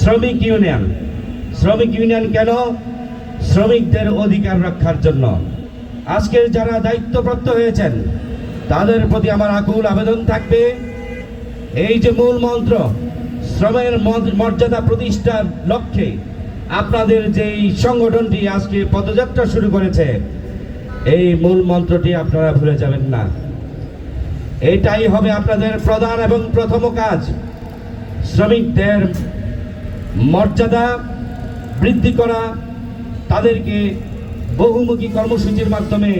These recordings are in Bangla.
শ্রমিক ইউনিয়ন। শ্রমিক ইউনিয়ন কেন? শ্রমিকদের অধিকার রক্ষার জন্য। আজকের যারা দায়িত্বপ্রাপ্ত হয়েছেন, তাদের প্রতি আমার আকুল আবেদন থাকবে। এই যে মূল মন্ত্র, শ্রমের মর্যাদা প্রতিষ্ঠার লক্ষ্যে আপনাদের যেই সংগঠনটি আজকে পদযাত্রা শুরু করেছে, এই মূল মন্ত্রটি আপনারা ভুলে যাবেন না। এটাই হবে আপনাদের প্রধান এবং প্রথম কাজ। শ্রমিকদের মর্যাদা বৃদ্ধি করা, তাদেরকে বহুমুখী কর্মসূচির মাধ্যমে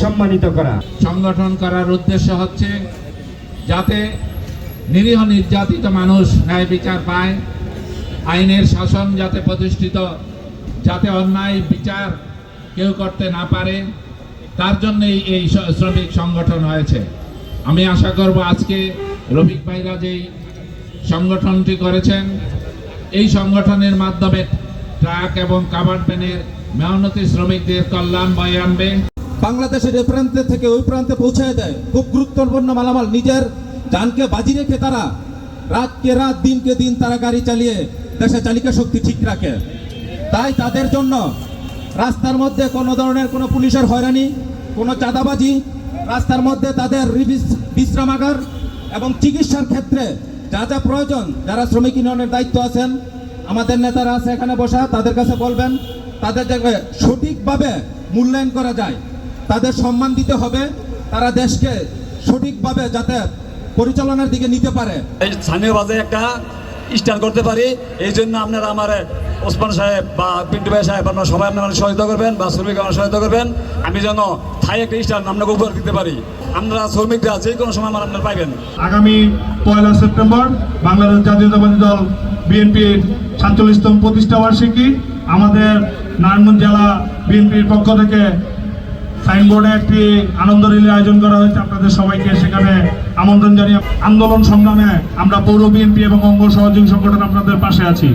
সম্মানিত করা। সংগঠন করার উদ্দেশ্য হচ্ছে যাতে নিরীহ নির্যাতিত মানুষ ন্যায় বিচার পায়, আইনের শাসন যাতে প্রতিষ্ঠিত, যাতে অন্যায় বিচার কেউ করতে না পারে, তার জন্যই এই শ্রমিক সংগঠন হয়েছে। আমি আশা করব আজকে রফিক ভাইরা যেই সংগঠনটি করেছেন এই সংগঠনের মাধ্যমে ট্রাক এবং কাভার্ড ভ্যানের মেহনতি শ্রমিকদের কল্যাণ বয়ে আনবে। বাংলাদেশের এ প্রান্তে থেকে ওই প্রান্তে পৌঁছে দেয়। খুব গুরুত্বপূর্ণ মালামাল নিজের জানকে বাজি রেখে তারা রাতকে রাত, দিনকে দিন তারা গাড়ি চালিয়ে দেশের চালিকা শক্তি ঠিক রাখে। তাই তাদের জন্য রাস্তার মধ্যে কোনো ধরনের কোনো পুলিশের হয়রানি, কোনো চাঁদাবাজি, রাস্তার মধ্যে তাদের বিশ্রামাগার এবং চিকিৎসার ক্ষেত্রে যা যা প্রয়োজন, যারা শ্রমিক ইউনিয়নের দায়িত্ব আছেন, আমাদের নেতারা আছে এখানে বসা, তাদের কাছে বলবেন, তাদের সঠিকভাবে মূল্যায়ন করা যায়, তাদের সম্মান দিতে হবে, তারা দেশকে সঠিকভাবে যাতে পরিচালনার দিকে নিতে পারে। এই স্থানীয় বাজারে একটা স্ট্যান্ড করতে পারি। এই জন্য আপনারা আমার ওসমান সাহেব বা পিন্টু ভাই সাহেব, আপনারা সবাই আপনারা সহায়তা করবেন বা শ্রমিক আমার সহায়তা করবেন। আমি যেন থাই একটা স্ট্যান্ড আপনাকে উপহার দিতে পারি। আপনারা শ্রমিকরা যে কোনো সময় আমার আপনারা পাইবেন। আগামী পয়লা সেপ্টেম্বর বাংলাদেশ জাতীয়তাবাদী দল বিএনপির সাতচল্লিশতম প্রতিষ্ঠা বার্ষিকী। আমাদের নারায়ণগঞ্জ জেলা বিএনপির পক্ষ থেকে সাইনবোর্ডে একটি আনন্দ রিলি আয়োজন করা হয়েছে। আপনাদের সবাইকে সেখানে আমন্ত্রণ জানিয়ে আন্দোলন সংগ্রামে আমরা পৌর বিএনপি এবং অঙ্গ সহযোগী সংগঠন আপনাদের পাশে আছি।